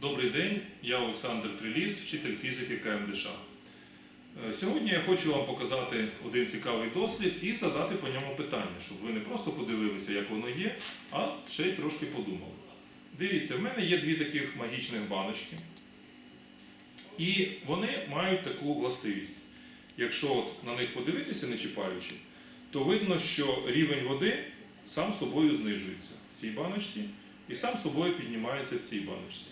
Добрий день, я Олександр Триліс, вчитель фізики КМДШ. Е, Сьогодні я хочу вам показати один цікавий дослід і задати по ньому питання, щоб ви не просто подивилися, як воно є, а ще й трошки подумали. Дивіться, в мене є дві таких магічних баночки, і вони мають таку властивість. Якщо от на них подивитися, не чіпаючи, то видно, що рівень води сам собою знижується в цій баночці і сам собою піднімається в цій баночці.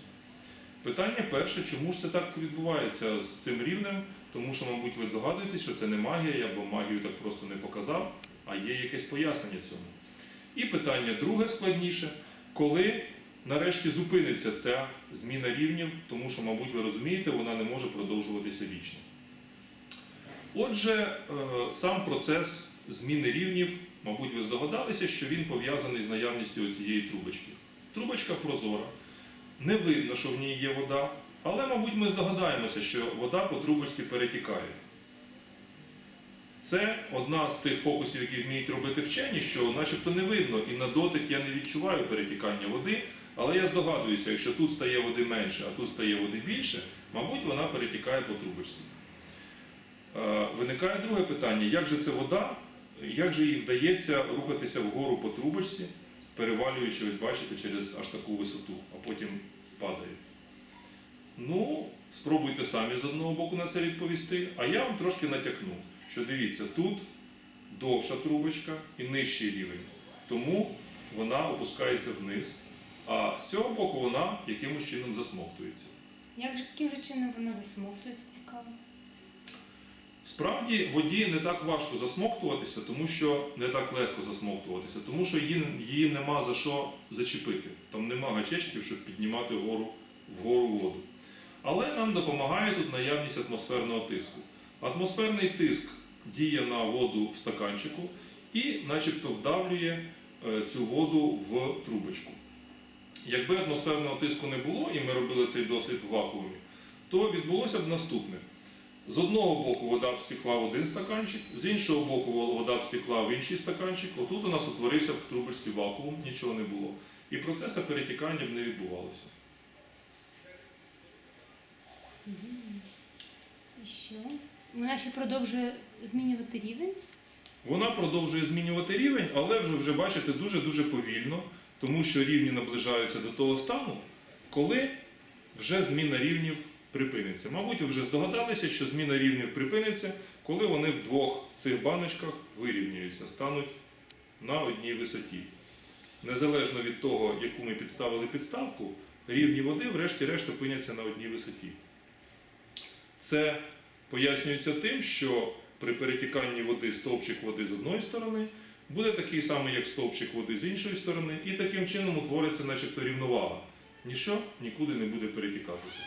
Питання перше, чому ж це так відбувається з цим рівнем? Тому що, мабуть, ви догадуєтесь, що це не магія, я б магію так просто не показав, а є якесь пояснення цьому. І питання друге складніше, коли нарешті зупиниться ця зміна рівнів, тому що, мабуть, ви розумієте, вона не може продовжуватися вічно. Отже, е, сам процес зміни рівнів, мабуть, ви здогадалися, що він пов'язаний з наявністю цієї трубочки. Трубочка прозора, не видно, що в ній є вода, але, мабуть, ми здогадаємося, що вода по трубочці перетікає. Це одна з тих фокусів, які вміють робити вчені, що начебто не видно, і на дотик я не відчуваю перетікання води, але я здогадуюся, якщо тут стає води менше, а тут стає води більше, мабуть, вона перетікає по трубочці. Е, Виникає друге питання: як же це вода, як же їй вдається рухатися вгору по трубочці, перевалюючи, ось бачите, через аж таку висоту, а потім падає. Ну, спробуйте самі з одного боку на це відповісти, а я вам трошки натякну, що дивіться, тут довша трубочка і нижчий рівень, тому вона опускається вниз, а з цього боку вона якимось чином засмоктується. Як же чином вона засмоктується, цікаво? Справді воді не так важко засмоктуватися, тому що не так легко засмоктуватися, тому що її, її нема за що зачепити. Там нема гачечків, щоб піднімати вгору, вгору воду. Але нам допомагає тут наявність атмосферного тиску. Атмосферний тиск діє на воду в стаканчику і начебто вдавлює е, цю воду в трубочку. Якби атмосферного тиску не було, і ми робили цей дослід в вакуумі, то відбулося б наступне. З одного боку вода встекла в один стаканчик, з іншого боку вода встекла в інший стаканчик. Отут у нас утворився в трубочці вакуум, нічого не було. І процесу перетікання б не відбувалося. І що? Вона ще продовжує змінювати рівень? Вона продовжує змінювати рівень, але вже вже бачите дуже-дуже повільно, тому що рівні наближаються до того стану, коли вже зміна рівнів припиниться. Мабуть, ви вже здогадалися, що зміна рівнів припиниться, коли вони в двох цих баночках вирівнюються, стануть на одній висоті. Незалежно від того, яку ми підставили підставку, рівні води, врешті-решт, опиняться на одній висоті. Це пояснюється тим, що при перетіканні води стовпчик води з одної сторони буде такий самий, як стовпчик води з іншої сторони, і таким чином утвориться начебто рівновага. Ніщо нікуди не буде перетікатися.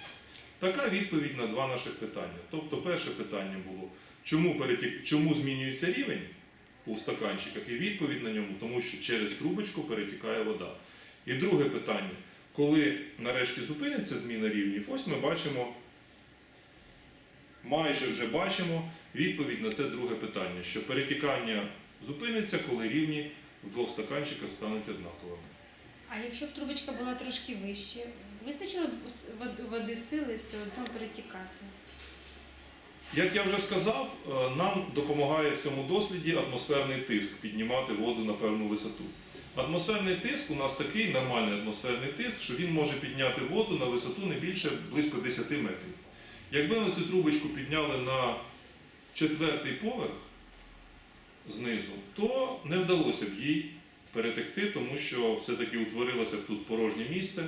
Така відповідь на два наших питання. Тобто, перше питання було, чому, перетік... чому змінюється рівень у стаканчиках, і відповідь на ньому, тому що через трубочку перетікає вода. І друге питання, коли нарешті зупиниться зміна рівнів, ось ми бачимо майже вже бачимо відповідь на це друге питання, що перетікання зупиниться, коли рівні в двох стаканчиках стануть однаковими. А якщо б трубочка була трошки вище, вистачило води сили все одно перетікати? Як я вже сказав, е, нам допомагає в цьому досліді атмосферний тиск піднімати воду на певну висоту. Атмосферний тиск у нас такий нормальний атмосферний тиск, що він може підняти воду на висоту не більше близько 10 метрів. Якби ми цю трубочку підняли на четвертий поверх знизу, то не вдалося б їй перетекти, тому що все-таки утворилося б тут порожнє місце,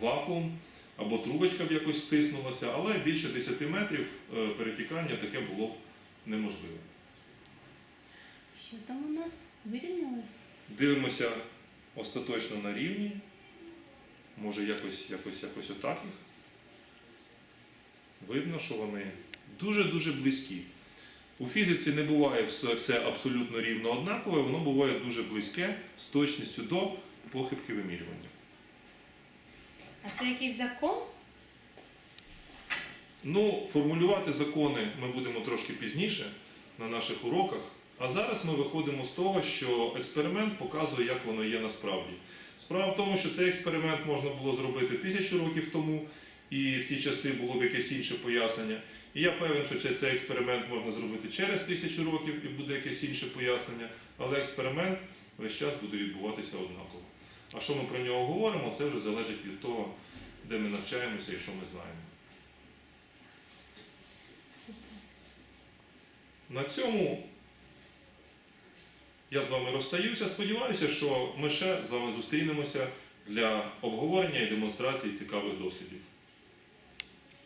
вакуум, або трубочка б якось стиснулася, але більше 10 метрів е, перетікання таке було б неможливе. Що там у нас вирівнялось? Дивимося остаточно на рівні. Може якось, якось, якось отак їх. Видно, що вони дуже-дуже близькі. У фізиці не буває все, все абсолютно рівно однакове, воно буває дуже близьке з точністю до похибки вимірювання. А це якийсь закон? Ну, формулювати закони ми будемо трошки пізніше на наших уроках, А зараз ми виходимо з того, що експеримент показує, як воно є насправді. Справа в тому, що цей експеримент можна було зробити тисячу років тому, і в ті часи було б якесь інше пояснення. І я певен, що цей- експеримент можна зробити через тисячу років і буде якесь інше пояснення, але експеримент весь час буде відбуватися однаково. А що ми про нього говоримо, це вже залежить від того, де ми навчаємося і що ми знаємо. На цьому я з вами розстаюся. Сподіваюся, що ми ще з вами зустрінемося для обговорення і демонстрації цікавих дослідів.